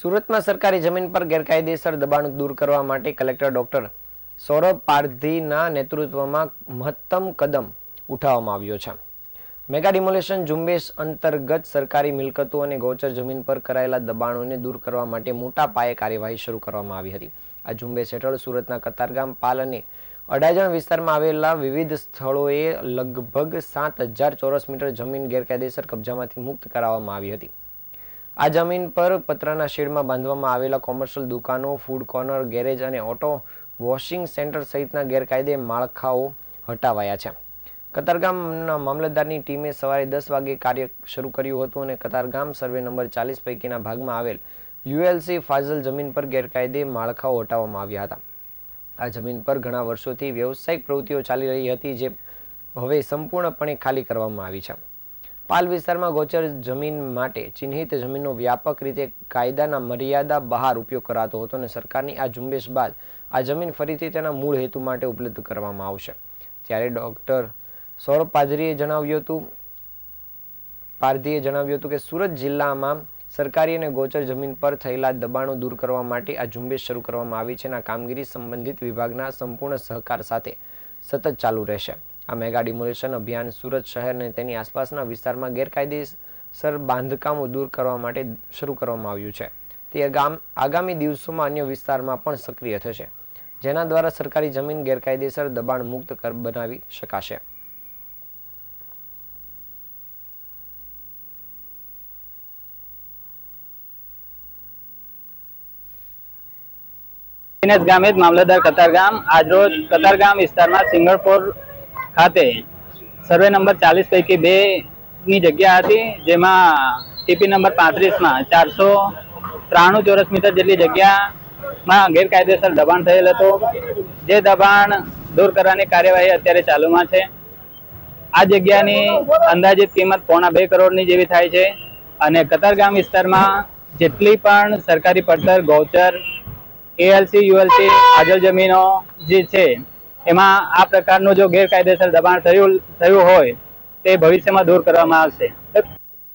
સુરતમાં સરકારી જમીન પર ગેરકાયદેસર દબાણ દૂર કરવા માટે કલેક્ટર ડોક્ટર સૌરભ પારધીના નેતૃત્વમાં મહત્તમ કદમ ઉઠાવવામાં આવ્યો છે. મેગા ડિમોલેશન ઝુંબેશ અંતર્ગત સરકારી મિલકતો અને ગૌચર જમીન પર કરાયેલા દબાણોને દૂર કરવા માટે મોટા પાયે કાર્યવાહી શરૂ કરવામાં આવી હતી. આ ઝુંબેશ હેઠળ સુરતના કતારગામ પાલ અને અડાજણ વિસ્તારમાં આવેલા વિવિધ સ્થળોએ લગભગ સાત હજાર ચોરસ મીટર જમીન ગેરકાયદેસર કબજામાંથી મુક્ત કરાવવામાં આવી હતી. આ જમીન પર પતરાના શેડમાં બાંધવામાં આવેલા કોમર્શિયલ દુકાનો, ફૂડ કોર્નર, ગેરેજ અને ઓટો વોશિંગ સેન્ટર સહિતના ગેરકાયદે માળખાઓ હટાવાયા છે. કતારગામના મામલતદારની ટીમે સવારે દસ વાગે કાર્ય શરૂ કર્યું હતું અને કતારગામ સર્વે નંબર ચાલીસ પૈકીના ભાગમાં આવેલ યુએલસી ફાઝલ જમીન પર ગેરકાયદે માળખાઓ હટાવવામાં આવ્યા હતા. આ જમીન પર ઘણા વર્ષોથી વ્યવસાયિક પ્રવૃત્તિઓ ચાલી રહી હતી જે હવે સંપૂર્ણપણે ખાલી કરવામાં આવી છે. પાલ વિસ્તારમાં ગોચર જમીન માટે ચિહ્નિત જમીનનો વ્યાપક રીતે કાયદાના મર્યાદા બહાર ઉપયોગ કરાતો હતો અને સરકારની આ ઝુંબેશ બાદ આ જમીન ફરીથી તેના મૂળ હેતુ માટે ઉપલબ્ધ કરવામાં આવશે. ત્યારે ડોક્ટર સૌરભ પાદરીએ જણાવ્યું હતું પારધીએ જણાવ્યું હતું કે સુરત જિલ્લામાં સરકારી અને ગોચર જમીન પર થયેલા દબાણો દૂર કરવા માટે આ ઝુંબેશ શરૂ કરવામાં આવી છે અને આ કામગીરી સંબંધિત વિભાગના સંપૂર્ણ સહકાર સાથે સતત ચાલુ રહેશે. આ મેગા ડિમોલિશન અભિયાન સુરત શહેર અને તેની આસપાસના વિસ્તારમાં ગેરકાયદેસર બાંધકામો દૂર કરવા માટે શરૂ કરવામાં આવ્યું છે. તે આગામી દિવસોમાં અન્ય વિસ્તારમાં પણ સક્રિય થશે, જેના દ્વારા સરકારી જમીન ગેરકાયદેસર દબાણ મુક્ત બનાવી શકાશે. ગામે જ મામલતદાર કતારગામ આજરોજ કતારગામ વિસ્તારમાં સિંગણપોર ખાતે સર્વે નંબર ચાલીસ પૈકી બે ની જગ્યા હતી, જેમાં ટીપી નંબર પાંત્રીસમાં ચારસો ત્રાણું ચોરસ મીટર જેટલી જગ્યામાં ગેરકાયદેસર દબાણ થયેલ હતું. જે દબાણ દૂર કરવાની કાર્યવાહી અત્યારે ચાલુમાં છે. આ જગ્યાની અંદાજિત કિંમત પોણા બે કરોડની જેવી થાય છે અને કતારગામ વિસ્તારમાં જેટલી પણ સરકારી પડતર, ગૌચર, એએલસી, યુએલસી, હાજર જમીનો જે છે એમાં આ પ્રકારનું જો ગેરકાયદેસર દબાણ થયું થયું હોય તે ભવિષ્યમાં દૂર કરવામાં આવશે.